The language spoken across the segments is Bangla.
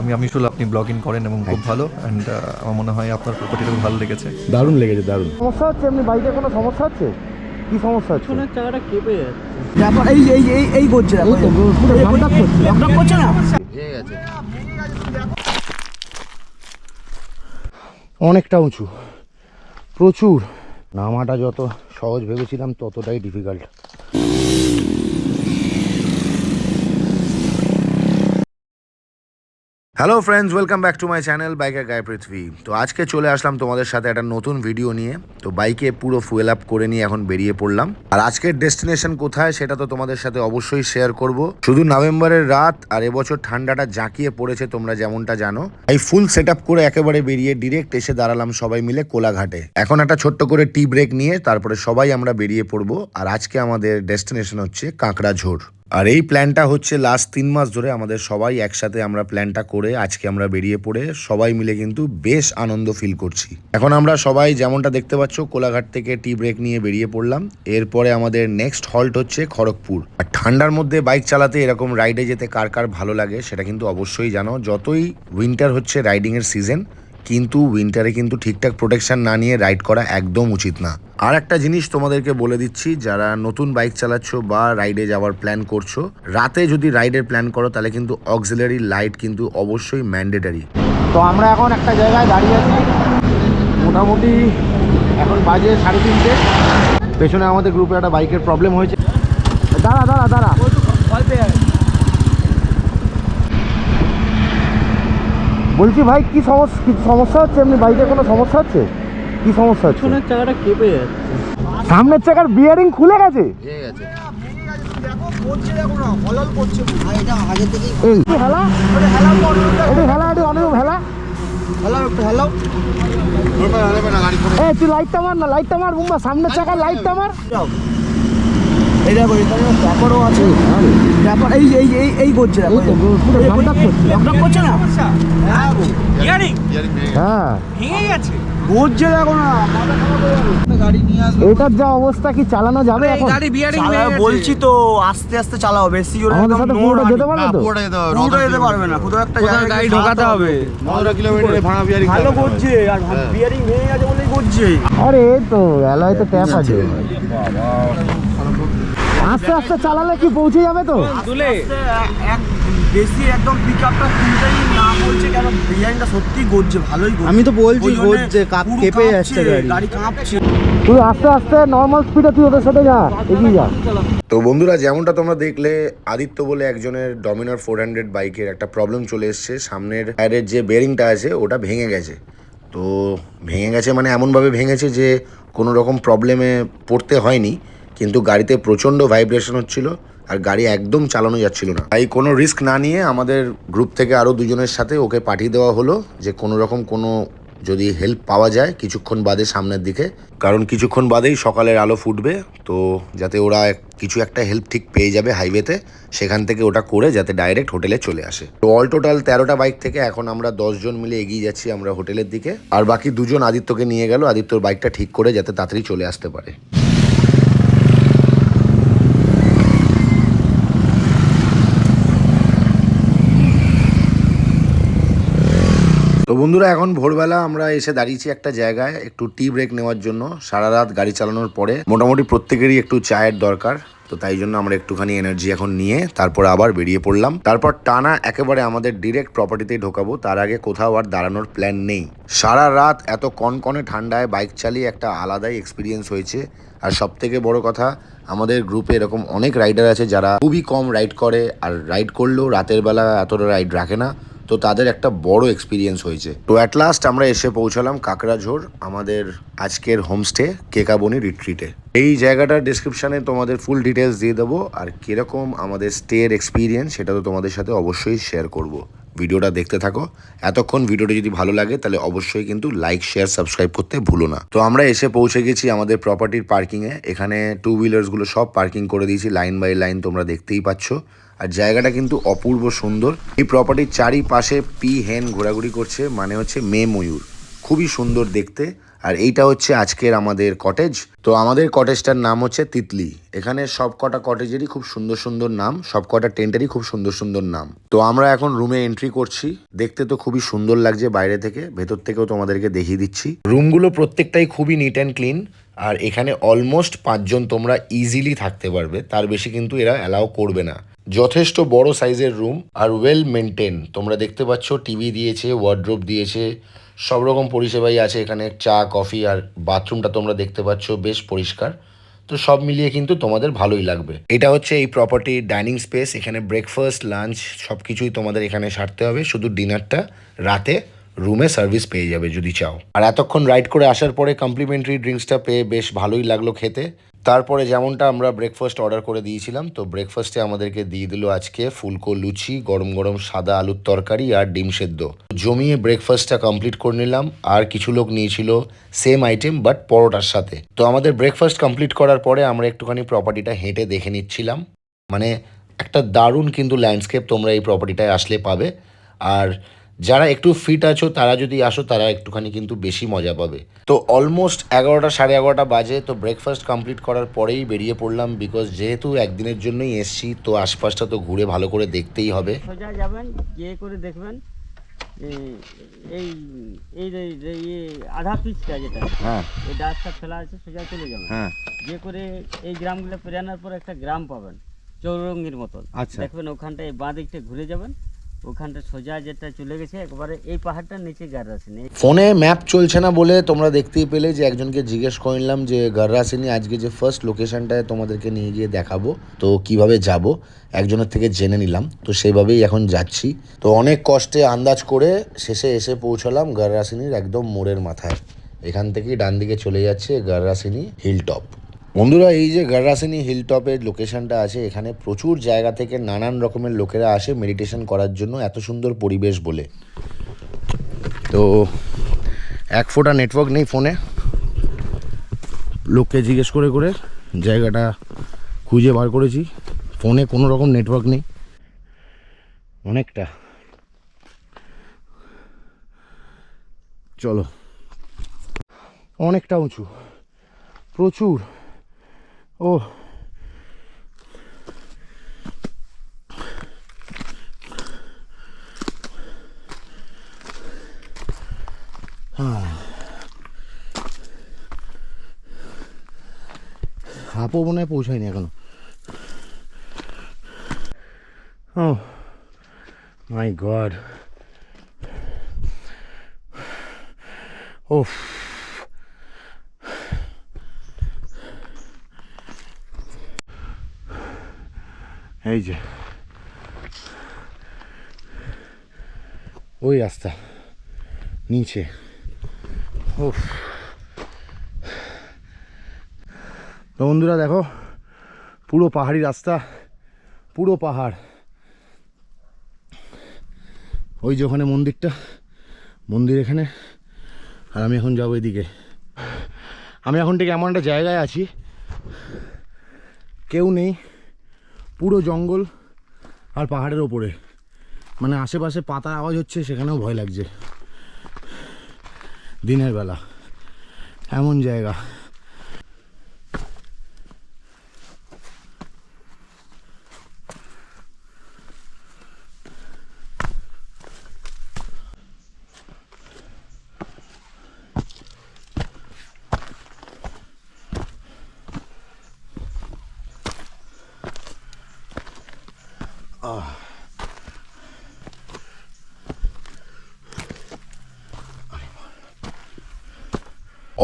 আমি আমি শুনলাম আপনি ব্লগিং করেন এবং খুব ভালো। অ্যান্ড আমার মনে হয় আপনার প্রপার্টিটা খুব ভালো লেগেছে। দারুণ লেগেছে দারুণ। সমস্যা হচ্ছে এমনি বাইকে কোনো সমস্যা হচ্ছে? কি সমস্যা হচ্ছে? পেছনের চাকাটা কেঁপে যাচ্ছে। তারপর এই এই এই এই করছে লকডাউন করছে লকডাউন করছে না। অনেকটা উঁচু প্রচুর। নামাটা যত সহজ ভেবেছিলাম ততটাই difficult hello friends welcome back to my channel বাইকের গায়ে পৃথিবী তো আজকে চলে আসলাম তোমাদের সাথে একটা নতুন ভিডিও নিয়ে। তো বাইকে পুরো ফুয়েল আপ করে নিয়ে এখন বেরিয়ে পড়লাম। আর আজকের ডেস্টিনেশন কোথায় সেটা তো তোমাদের সাথে অবশ্যই শেয়ার করব। শুধু নভেম্বরের রাত আর এবছর ঠান্ডাটা জাঁকিয়ে পড়েছে তোমরা যেমনটা জানো। এই ফুল সেট করে একেবারে বেরিয়ে ডিরেক্ট এসে দাঁড়ালাম সবাই মিলে কোলাঘাটে। এখন একটা ছোট্ট করে টি ব্রেক নিয়ে তারপরে সবাই আমরা বেরিয়ে পড়ব। আর আজকে আমাদের ডেস্টিনেশন হচ্ছে কাঁকড়াঝোড় আর এই প্ল্যানটা হচ্ছে লাস্ট তিন মাস ধরে আমাদের সবাই একসাথে আমরা প্ল্যানটা করে আজকে আমরা বেরিয়ে পড়ে সবাই মিলে কিন্তু বেশ আনন্দ ফিল করছি। এখন আমরা সবাই যেমনটা দেখতে পাচ্ছ কোলাঘাট থেকে টি ব্রেক নিয়ে বেরিয়ে পড়লাম। এরপরে আমাদের নেক্সট হল্ট হচ্ছে খড়গপুর। আর ঠান্ডার মধ্যে বাইক চালাতে এরকম রাইডে যেতে কার কার ভালো লাগে সেটা কিন্তু অবশ্যই জানো। যতই উইন্টার হচ্ছে রাইডিংয়ের সিজন কিন্তু উইন্টারে কিন্তু ঠিকঠাক প্রোটেকশন না নিয়ে রাইড করা একদম উচিত না। আর একটা জিনিস তোমাদেরকে বলে দিচ্ছি, যারা নতুন বাইক চালাচ্ছ বা রাইডে যাওয়ার প্ল্যান করছ, রাতে যদি রাইডের প্ল্যান করো, তাহলে কিন্তু অক্সিলারি লাইট কিন্তু অবশ্যই ম্যান্ডেটারি তো আমরা এখন একটা জায়গায় দাঁড়িয়ে আছি। মোটামুটি এখন বাজে সাড়ে তিনটে। পেছনে আমাদের গ্রুপে একটা বাইকের প্রবলেম হয়েছে দাঁড়া দাঁড়া দাঁড়া বলছি ভাই কি সমস্যা কি সমস্যা হচ্ছে? এমনি বাইকে কোনো সমস্যা হচ্ছে? কি সমস্যা হচ্ছে? পেছনের চাকাটা কেঁপে যাচ্ছে। সামনের চাকার বিয়ারিং খুলে গেছে? এটা এই। হেলা এটি হেলা এটি অনেক হেলা। তুই লাইটটা মার না লাইটটা মার বুম্বা সামনের চাকার লাইটটা মার। এই দেখো এখানে ব্যাপারও আছে। ব্যাপার এই এই এই এই করছে দেখো লকডাউন করছে। লকডাউন করছে। না? হ্যাঁ। দেখো না। এটার যা অবস্থা কি চালানো যাবে এখন? বলছি তো আস্তে আস্তে চালাও। বেশি জোরে আমাদের সাথে পুরোটা যেতে পারবে তো? পুরোটা যেতে পারবে না। কোথাও একটা জায়গায় গাড়ি ঢোকাতে হবে। ভালো করছে আর বিয়ারিং ভেঙে গেছে বলেই করছে। আরে তো অ্যালয় তো ট্যাপ আছে। আস্তে আস্তে চালালে কি পৌঁছে যাবে তো? এক বেশি একদম পিক আপটা তুলতেই না বলছে কেন ডিজাইনটা সত্যি গড়ছে ভালোই গড়ছে আমি তো বলছি গড়ছে, কাঁপ- কেঁপে কাঁপছে, যাচ্ছে গাড়ি। গাড়ি কাঁপছে। তুই আস্তে আস্তে নর্মাল স্পিডে তুই ওদের সাথে যা এগিয়ে যা। তো বন্ধুরা যেমনটা তোমরা দেখলে আদিত্য বলে একজনের ডমিনার ফোর হান্ড্রেড বাইকের একটা প্রবলেম চলে এসছে। সামনের টায়ারের যে বেরিংটা আছে ওটা ভেঙে গেছে। তো ভেঙে গেছে মানে এমনভাবে ভেঙেছে যে কোনো রকম প্রবলেমে পড়তে হয়নি। কিন্তু গাড়িতে প্রচণ্ড ভাইব্রেশন হচ্ছিল আর গাড়ি একদম চালানো যাচ্ছিল না। তাই কোনো রিস্ক না নিয়ে আমাদের গ্রুপ থেকে আরও দুজনের সাথে ওকে পাঠিয়ে দেওয়া হলো যে কোনো রকম কোনো যদি হেল্প পাওয়া যায় কিছুক্ষণ বাদে সামনের দিকে। কারণ কিছুক্ষণ বাদেই সকালের আলো ফুটবে, তো যাতে ওরা কিছু একটা হেল্প ঠিক পেয়ে যাবে হাইওয়েতে সেখান থেকে ওটা করে যাতে ডাইরেক্ট হোটেলে চলে আসে। তো অল টোটাল তেরোটা বাইক থেকে এখন আমরা জন মিলে এগিয়ে যাচ্ছি আমরা হোটেলের দিকে। আর বাকি দুজন আদিত্যকে নিয়ে গেল আদিত্যর বাইকটা ঠিক করে যাতে তাড়াতাড়ি চলে আসতে পারে। বন্ধুরা, এখন ভোরবেলা আমরা এসে দাঁড়িয়েছি একটা জায়গায় একটু টি ব্রেক নেওয়ার জন্য। সারা রাত গাড়ি চালানোর পরে মোটামুটি প্রত্যেকেরই একটু চায়ের দরকার, তো তাই জন্য আমরা একটুখানি এনার্জি এখন নিয়ে তারপর আবার বেরিয়ে পড়লাম। তারপর টানা একেবারে আমাদের ডিরেক্ট প্রপার্টিতেই ঢোকাবো, তার আগে কোথাও আর দাঁড়ানোর প্ল্যান নেই। সারা রাত এত কনকনে ঠান্ডায় বাইক চালিয়ে একটা আলাদাই এক্সপিরিয়েন্স হয়েছে। আর সব থেকে বড় কথা, আমাদের গ্রুপে এরকম অনেক রাইডার আছে যারা খুবই কম রাইড করে, আর রাইড করলেও রাতের বেলা এতটা রাইড রাখে না। তো তাদের একটা বড় এক্সপিরিয়েন্স হয়েছে। তো অ্যাট লাস্ট আমরা এসে পৌঁছালাম কাকড়াঝোড় আমাদের আজকের হোমস্টে কেকাবনি রিট্রিটে এই জায়গাটার ডিসক্রিপশানে তোমাদের ফুল ডিটেলস দিয়ে দেবো আর কীরকম আমাদের স্টের এক্সপিরিয়েন্স সেটা তো তোমাদের সাথে অবশ্যই শেয়ার করব। ভিডিওটা দেখতে থাকো। এতক্ষণ ভিডিওটা যদি ভালো লাগে তাহলে অবশ্যই কিন্তু লাইক শেয়ার সাবস্ক্রাইব করতে ভুলো না। তো আমরা এসে পৌঁছে গেছি আমাদের প্রপার্টির পার্কিংয়ে এখানে টু হুইলার্সগুলো সব পার্কিং করে দিয়েছি। লাইন বাই লাইন তোমরা দেখতেই পাচ্ছ। আর জায়গাটা কিন্তু অপূর্ব সুন্দর। এই প্রপার্টির চারিপাশে পি হেন ঘোরাঘুরি করছে মানে হচ্ছে মে ময়ূর। খুবই সুন্দর দেখতে। আর এইটা হচ্ছে আজকের আমাদের কটেজ তো আমাদের কটেজটার নাম হচ্ছে তিতলি। এখানে সব কটা কটেজেরই খুব সুন্দর সুন্দর নাম সব কটা টেন্টেরই খুব সুন্দর সুন্দর নাম। তো আমরা এখন রুমে এন্ট্রি করছি। দেখতে তো খুবই সুন্দর লাগছে বাইরে থেকে। ভেতর থেকেও তোমাদেরকে দেখিয়ে দিচ্ছি। রুমগুলো প্রত্যেকটাই খুবই নিট অ্যান্ড ক্লিন আর এখানে অলমোস্ট পাঁচজন তোমরা ইজিলি থাকতে পারবে। তার বেশি কিন্তু এরা অ্যালাউ করবে না। যথেষ্ট বড় সাইজের রুম আর ওয়েল মেনটেন তোমরা দেখতে পাচ্ছ টিভি দিয়েছে ওয়ার্ড্রোব দিয়েছে, সব রকম পরিষেবাই আছে এখানে, চা কফি আর বাথরুমটা তোমরা দেখতে পাচ্ছ, বেশ পরিষ্কার। তো সব মিলিয়ে কিন্তু তোমাদের ভালোই লাগবে। এটা হচ্ছে এই প্রপার্টির ডাইনিং স্পেস এখানে ব্রেকফাস্ট লাঞ্চ সব কিছুই তোমাদের এখানে সারতে হবে। শুধু ডিনারটা রাতে রুমে সার্ভিস পেয়ে যাবে যদি চাও। আর এতক্ষণ রাইড করে আসার পরে কমপ্লিমেন্টারি ড্রিঙ্কসটা পেয়ে বেশ ভালোই লাগল খেতে। তারপরে যেমনটা আমরা ব্রেকফাস্ট অর্ডার করে দিয়েছিলাম, তো ব্রেকফাস্টে আমাদেরকে দিয়ে দিল আজকে ফুলকো লুচি, গরম গরম সাদা আলুর তরকারি আর ডিম সেদ্ধ। জমিয়ে ব্রেকফাস্টটা কমপ্লিট করে নিলাম, আর কিছু লোক নিয়েছিল সেম আইটেম বাট পরোটার সাথে। তো আমাদের ব্রেকফাস্ট কমপ্লিট করার পরে আমরা একটুখানি প্রপার্টিটা হেঁটে দেখে নিচ্ছিলাম। মানে একটা দারুণ কিন্তু ল্যান্ডস্কেপ তোমরা এই প্রপার্টিটায় আসলে পাবে। আর যারা একটু ফিট আছো তারা যদি আসো তারা একটুখানি কিন্তু বেশি মজা পাবে। তো অলমোস্ট এগারোটা সাড়ে এগারোটা বাজে তো ব্রেকফাস্ট কমপ্লিট করার পরেই বেরিয়ে পড়লাম বিকজ যেহেতু একদিনের জন্যই এসছি তো আশপাশটা তো ঘুরে ভালো করে দেখতেই হবে। সোজা যাবেন গিয়ে করে দেখবেন যে এই এই যে- যে ইয়ে আধা পিচটা যেটা হ্যাঁ। এই ডাস্টটা ফেলা আছে সোজা চলে যাবেন। হ্যাঁ। গিয়ে করে এই গ্রামগুলো পেরানোর পর একটা গ্রাম পাবেন চৌরঙ্গির মতন। আচ্ছা। দেখবেন ওখানটায় বাঁ দিকটা ঘুরে যাবেন ওখানটা সোজা যেটা চলে গেছে, একবারে এই পাহাড়টার নিচে গার্রাসিনি। ফোনে ম্যাপ চলছে না বলে তোমরা দেখতেই পেলে যে একজনকে জিজ্ঞেস করে নিলাম যে, গার্রাসিনী আজকে যে ফার্স্ট লোকেশনটায় তোমাদেরকে নিয়ে গিয়ে দেখাবো, তো কীভাবে যাব, একজনের থেকে জেনে নিলাম। তো সেভাবেই এখন যাচ্ছি। তো অনেক কষ্টে আন্দাজ করে শেষে এসে পৌঁছালাম গার্রাসিনীর একদম মোড়ের মাথায়। এখান থেকেই ডান দিকে চলে যাচ্ছে গার্রাসিনী হিল টপ বন্ধুরা, এই যে গার্রাসিনী হিল টপের লোকেশনটা আছে, এখানে প্রচুর জায়গা থেকে নানান রকমের লোকেরা আসে মেডিটেশন করার জন্য, এত সুন্দর পরিবেশ বলে। তো এক ফোঁটা নেটওয়ার্ক নেই ফোনে। লোককে জিজ্ঞেস করে করে জায়গাটা খুঁজে বার করেছি। ফোনে কোনো রকম নেটওয়ার্ক নেই। অনেকটা। চলো। অনেকটা উঁচু। প্রচুর। ও হাপও মনে হয় পৌঁছায়নি এখনও ও মাই গড ওফ এই যে। ওই রাস্তা, নিচে। ওফ তো বন্ধুরা দেখো, পুরো পাহাড়ি রাস্তা, পুরো পাহাড়। ওই যে ওখানে মন্দিরটা, মন্দির এখানে। আর আমি এখন যাব এদিকে। আমি এখন থেকে এমন একটা জায়গায় আছি, কেউ নেই। পুরো জঙ্গল আর পাহাড়ের ওপরে। মানে আশেপাশে পাতার আওয়াজ হচ্ছে, সেখানেও ভয় লাগছে। দিনের বেলা। এমন জায়গা।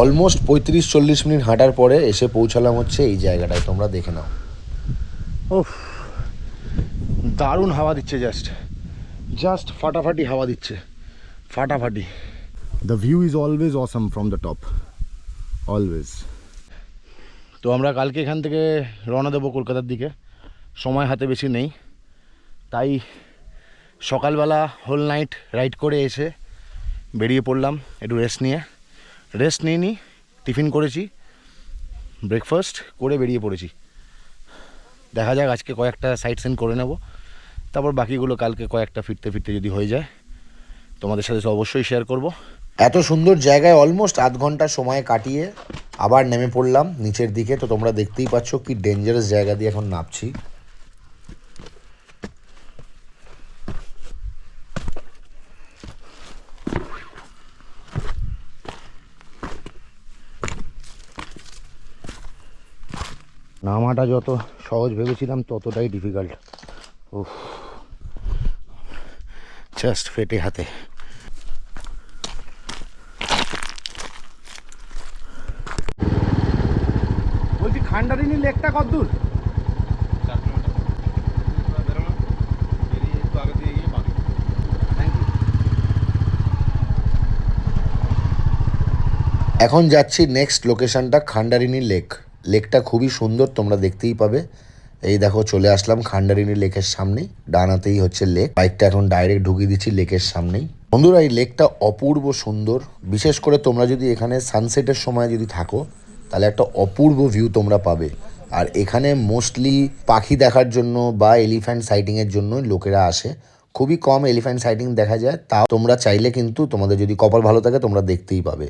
অলমোস্ট পঁয়ত্রিশ চল্লিশ মিনিট হাঁটার পরে এসে পৌঁছালাম হচ্ছে এই জায়গাটায় তোমরা দেখে নাও। ওফ দারুণ হাওয়া দিচ্ছে জাস্ট জাস্ট ফাটাফাটি হাওয়া দিচ্ছে ফাটাফাটি। The view is always awesome from the top always তো আমরা কালকে এখান থেকে রওনা দেবো কলকাতার দিকে সময় হাতে বেশি নেই। তাই সকালবেলা হোল নাইট রাইড করে এসে বেরিয়ে পড়লাম একটু রেস্ট নিয়ে। রেস্ট নিয়ে নিই টিফিন করেছি ব্রেকফাস্ট করে বেরিয়ে পড়েছি। দেখা যাক আজকে কয়েকটা সাইট সিন করে নেব। তারপর বাকিগুলো কালকে কয়েকটা ফিরতে ফিরতে যদি হয়ে যায়, তোমাদের সাথে অবশ্যই শেয়ার করব। এত সুন্দর জায়গায় অলমোস্ট আধ ঘণ্টা সময় কাটিয়ে আবার নেমে পড়লাম নিচের দিকে। তো তোমরা দেখতেই পাচ্ছ কি ডেঞ্জারাস জায়গা দিয়ে এখন নামছি। নামাটা যত সহজ ভেবেছিলাম ততটাই ডিফিকাল্ট উফ। জাস্ট ফেটে হাতে। বলছি খান্ডারিনী লেকটা কত দূর? এখন যাচ্ছি নেক্সট লোকেশনটা খান্ডারিনী লেক লেকটা খুবই সুন্দর, তোমরা দেখতেই পাবে। এই দেখো, চলে আসলাম খান্ডারিনী লেকের সামনেই। ডানাতেই হচ্ছে লেক। বাইকটা এখন ডাইরেক্ট ঢুকিয়ে দিচ্ছি লেকের সামনেই। বন্ধুরা, এই লেকটা অপূর্ব সুন্দর। বিশেষ করে তোমরা যদি এখানে সানসেটের সময় যদি থাকো, তাহলে একটা অপূর্ব ভিউ তোমরা পাবে। আর এখানে মোস্টলি পাখি দেখার জন্য বা এলিফ্যান্ট সাইটিংয়ের জন্য লোকেরা আসে। খুবই কম এলিফ্যান্ট সাইটিং দেখা যায়। তাও তোমরা চাইলে কিন্তু তোমাদের যদি কপাল ভালো থাকে, তোমরা দেখতেই পাবে।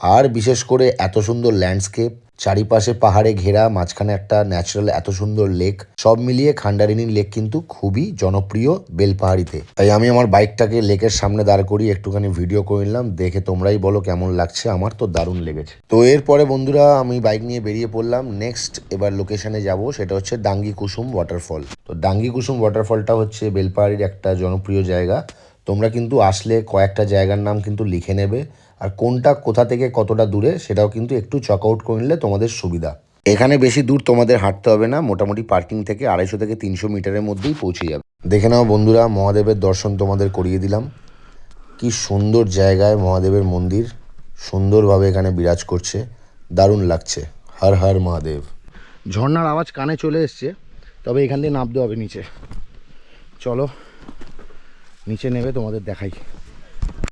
আর বিশেষ করে এত সুন্দর ল্যান্ডস্কেপ, চারিপাশে পাহাড়ে ঘেরা, মাঝখানে একটা ন্যাচারাল এত সুন্দর লেক সব মিলিয়ে খান্ডারিনী লেক কিন্তু খুবই জনপ্রিয় বেলপাহাড়িতে। তাই আমি আমার বাইকটাকে লেকের সামনে দাঁড় করি একটুখানি ভিডিও করে নিলাম, দেখে তোমরাই বলো কেমন লাগছে, আমার তো দারুণ লেগেছে। তো এরপরে বন্ধুরা, আমি বাইক নিয়ে বেরিয়ে পড়লাম নেক্সট এবার লোকেশনে যাব, সেটা হচ্ছে ডাঙ্গি কুসুম ওয়াটারফল তো ডাঙ্গি কুসুম ওয়াটারফলটা হচ্ছে বেলপাহাড়ির একটা জনপ্রিয় জায়গা। তোমরা কিন্তু আসলে কয়েকটা জায়গার নাম কিন্তু লিখে নেবে আর কোনটা কোথা থেকে কতটা দূরে সেটাও কিন্তু একটু চক আউট করে নিলে তোমাদের সুবিধা। এখানে বেশি দূর তোমাদের হাঁটতে হবে না, মোটামুটি পার্কিং থেকে আড়াইশো থেকে তিনশো মিটারের মধ্যেই পৌঁছে যাবে। দেখে নাও বন্ধুরা, মহাদেবের দর্শন তোমাদের করিয়ে দিলাম। কি সুন্দর জায়গায় মহাদেবের মন্দির, সুন্দরভাবে এখানে বিরাজ করছে, দারুণ লাগছে। হর হর মহাদেব। ঝর্নার আওয়াজ কানে চলে এসছে, তবে এখান দিয়ে নামতে হবে নিচে। চলো, নিচে নেবে তোমাদের দেখাই।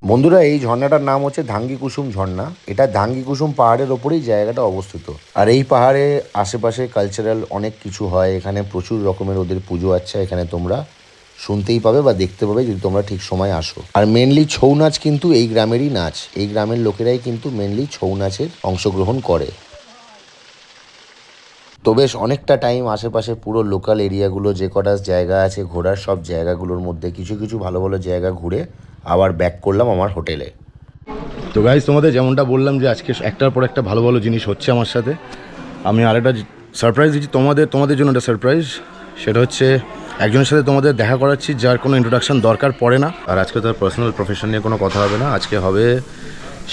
বন্ধুরা, এই ঝর্ণাটার নাম হচ্ছে ধাঙ্গি কুসুম ঝর্ণা। এটা ধাঙ্গি কুসুম পাহাড়ের ওপরেই জায়গাটা অবস্থিত। আর এই পাহাড়ে আশেপাশে কালচারাল অনেক কিছু হয়। এখানে প্রচুর রকমের ওদের পুজো আছে। এখানে তোমরা শুনতেই পাবে বা দেখতে পাবে যদি তোমরা ঠিক সময় আসো। আর মেনলি ছৌ নাচ কিন্তু এই গ্রামেরই নাচ। এই গ্রামের লোকেরাই কিন্তু মেনলি ছৌ নাচের অংশগ্রহণ করে। তো বেশ, অনেকটা টাইম আশেপাশে পুরো লোকাল এরিয়াগুলো যে কটা জায়গা আছে, ঘোরার সব জায়গাগুলোর মধ্যে কিছু কিছু ভালো ভালো জায়গা ঘুরে আবার ব্যাক করলাম আমার হোটেলে। তো গাইজ তোমাদের যেমনটা বললাম যে আজকে একটার পর একটা ভালো ভালো জিনিস হচ্ছে আমার সাথে আমি আরেকটা সারপ্রাইজ দিচ্ছি তোমাদের তোমাদের জন্য একটা সারপ্রাইজ সেটা হচ্ছে একজনের সাথে তোমাদের দেখা করাচ্ছি যার কোনো ইন্ট্রোডাকশন দরকার পড়ে না। আর আজকে তার পার্সোনাল প্রফেশন নিয়ে কোনো কথা হবে না আজকে হবে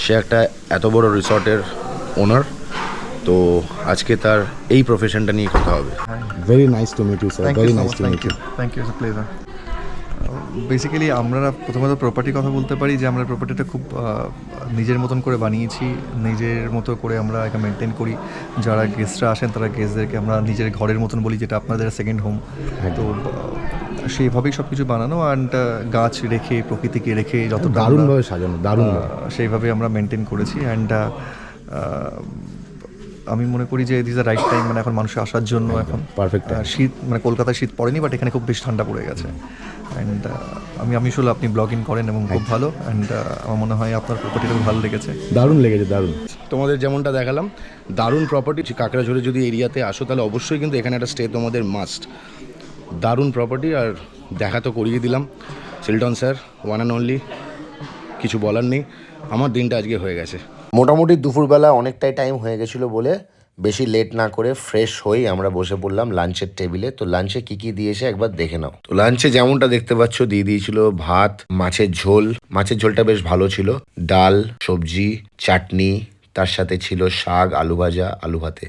সে একটা এত বড় রিসর্টের ওনার তো আজকে তার এই প্রফেশনটা নিয়ে কথা হবে। Very nice to meet you sir very nice to thank meet you thank you pleasure basically আমরা প্রথমত প্রপার্টির কথা বলতে পারি যে আমরা প্রপার্টিটা খুব নিজের মতন করে বানিয়েছি নিজের মতো করে আমরা এটা মেনটেন করি। যারা গেস্টরা আসেন তারা গেস্টদেরকে আমরা নিজের ঘরের মতন বলি যেটা আপনাদের সেকেন্ড হোম তো সেইভাবেই সব কিছু বানানো অ্যান্ড গাছ রেখে প্রকৃতিকে রেখে যত দারুণভাবে সাজানো দারুণ সেইভাবে আমরা মেনটেন করেছি অ্যান্ড আমি মনে করি যে দিস দ্য রাইট টাইম মানে এখন মানুষের আসার জন্য এখন। পারফেক্ট. শীত মানে কলকাতায় শীত পড়েনি বাট এখানে খুব বেশ ঠান্ডা পড়ে গেছে। অ্যান্ড আমি আমি আসলে আপনি ব্লগ ইন করেন এবং খুব ভালো। অ্যান্ড আমার মনে হয় আপনার প্রপার্টিটা খুব ভালো লেগেছে। দারুণ লেগেছে দারুণ। তোমাদের যেমনটা দেখালাম দারুণ প্রপার্টি কাঁকড়াঝোড়ে যদি এরিয়াতে আসো তাহলে অবশ্যই কিন্তু এখানে একটা স্টে তোমাদের মাস্ট দারুণ প্রপার্টি আর দেখা তো করিয়ে দিলাম। সিলটন স্যার ওয়ান অ্যান্ড অনলি কিছু বলার নেই। আমার দিনটা আজকে হয়ে গেছে। মোটামুটি দুপুরবেলা অনেকটাই টাইম হয়ে গেছিল বলে বেশি লেট না করে ফ্রেশ হয়ে আমরা বসে পড়লাম লাঞ্চের টেবিলে তো লাঞ্চে কি কি দিয়েছে একবার দেখে নাও। তো লাঞ্চে যেমনটা দেখতে পাচ্ছ, দিয়ে দিয়েছিল ভাত, মাছের ঝোল। মাছের ঝোলটা বেশ ভালো ছিল। ডাল, সবজি, চাটনি, তার সাথে ছিল শাক, আলু ভাজা, আলু ভাতে।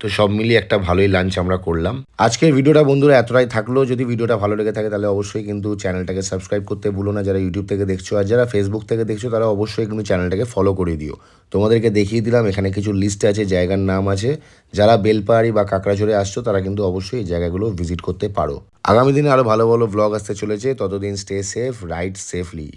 তো সব মিলিয়ে একটা ভালোই লাঞ্চ আমরা করলাম। আজকের ভিডিওটা বন্ধুরা এতটাই থাকল। যদি ভিডিওটা ভালো লেগে থাকে তাহলে অবশ্যই কিন্তু চ্যানেলটাকে সাবস্ক্রাইব করতে ভুলো না। যারা ইউটিউব থেকে দেখছ আর যারা ফেসবুক থেকে দেখছ, তারা অবশ্যই কিন্তু চ্যানেলটাকে ফলো করে দিও। তোমাদেরকে দেখিয়ে দিলাম, এখানে কিছু লিস্ট আছে, জায়গার নাম আছে। যারা বেলপাহাড়ি বা কাঁকড়াঝোড়ে আসছো, তারা কিন্তু অবশ্যই এই জায়গাগুলো ভিজিট করতে পারো। আগামী দিনে আরও ভালো ভালো ব্লগ আসতে চলেছে। ততদিন স্টে সেফ রাইড সেফলি